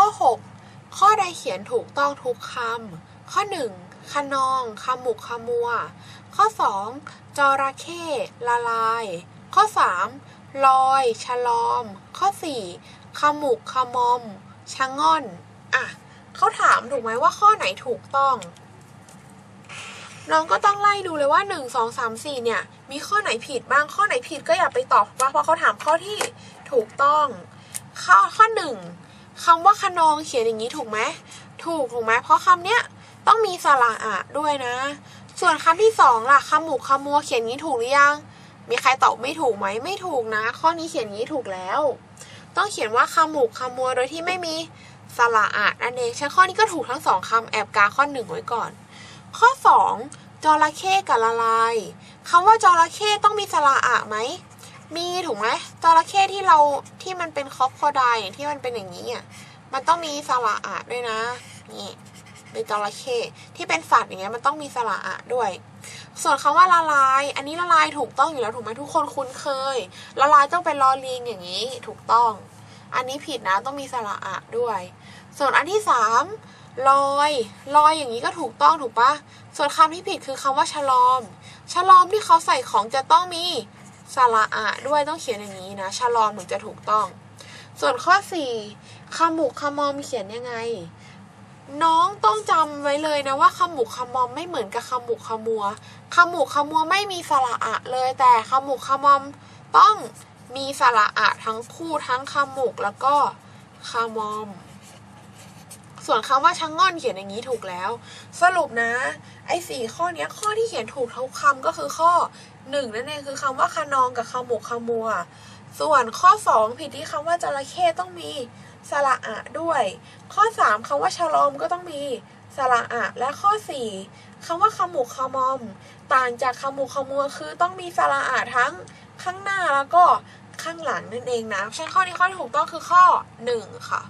ข้อ 6 ข้อใดเขียนถูกต้องทุกคำ ข้อ 1. คะนองคำหมุกขมัว ข้อ 2. จระเข้ละลาย ข้อ 3. ลอยฉลอม ข้อ 4. ขมุกขมอม ชะง่อน อะเขาถามถูกไหมว่าข้อไหนถูกต้องน้องก็ต้องไล่ดูเลยว่า 1 2 3 4 เนี่ย มีข้อไหนผิดบ้าง ข้อไหนผิดก็อย่าไปตอบว่าเพราะเขาถามข้อที่ถูกต้อง ข้อข้อหนึ่ง คำว่าขนองเขียนอย่างนี้ถูกไหมถูกถูกไหมเพราะคำเนี้ยต้องมีสระอะด้วยนะ ส่วนคำที่สองล่ะคำหมูกคำมัวเขียนนี้ถูกหรือยัง มีใครตอบไม่ถูกไหมไม่ถูกนะ ข้อนี้เขียนนี้ถูกแล้ว ต้องเขียนว่าคำหมูกคำมัวโดยที่ไม่มีสระอะนั่นเองใช่ข้อนี้ก็ถูกทั้งสองคำแอบกาข้อหนึ่งไว้ก่อน ข้อสองจระเข้กับละลายคำว่าจระเข้ต้องมีสระอะไหม มีถูกไหมจระเข้ที่เราที่มันเป็นคอปคไดที่มันเป็นอย่างนี้อะมันต้องมีสระอะด้วยนะนี่เป็นจระเข้ที่เป็นสัตว์อย่างเงี้ยมันต้องมีสระอะด้วย ส่วนคำว่าละลาย อันนี้ละลายถูกต้องอยู่แล้วถูกไหมทุกคนคุ้นเคย ละลายต้องเป็นลอลิงอย่างนี้ถูกต้อง อันนี้ผิดนะต้องมีสระอะด้วย ส่วนอันที่สามลอยลอยอย่างนี้ก็ถูกต้องถูกปะส่วนคำที่ผิดคือคำว่าฉลอมฉลอมที่เขาใส่ของจะต้องมี สระอะด้วยต้องเขียนอย่างนี้นะฉลอมถึงจะถูกต้อง ส่วนข้อสี่ขมุกขมอมเขียนยังไง น้องต้องจำไว้เลยนะว่าขมุกขมอมไม่เหมือนกับขมุกขมัว ขมุกขมัวไม่มีสระอะเลย แต่ขมุกขมอมต้องมีสระอะทั้งคู่ทั้งขมุกแล้วก็ขมอม ส่วนคำว่าชะงง่อนเขียนอย่างนี้ถูกแล้ว สรุปนะ ไอ้สี่ข้อเนี้ยข้อที่เขียนถูกทุกคำก็คือข้อหนึ่งนั่นเองคือคำว่าคะนองกับขมุกขมัว ส่วนข้อสองผิดที่คำว่าจระเข้ต้องมีสระอะด้วย ข้อสามคำว่าฉลอมก็ต้องมีสระอะและข้อสี่คำว่าขมุกขมอม ต่างจากขมุกขมัวคือต้องมีสระอะทั้งข้างหน้าแล้วก็ข้างหลังนั่นเองนะฉะนั้นข้อนี้ข้อที่ถูกต้องคือข้อหนึ่งค่ะ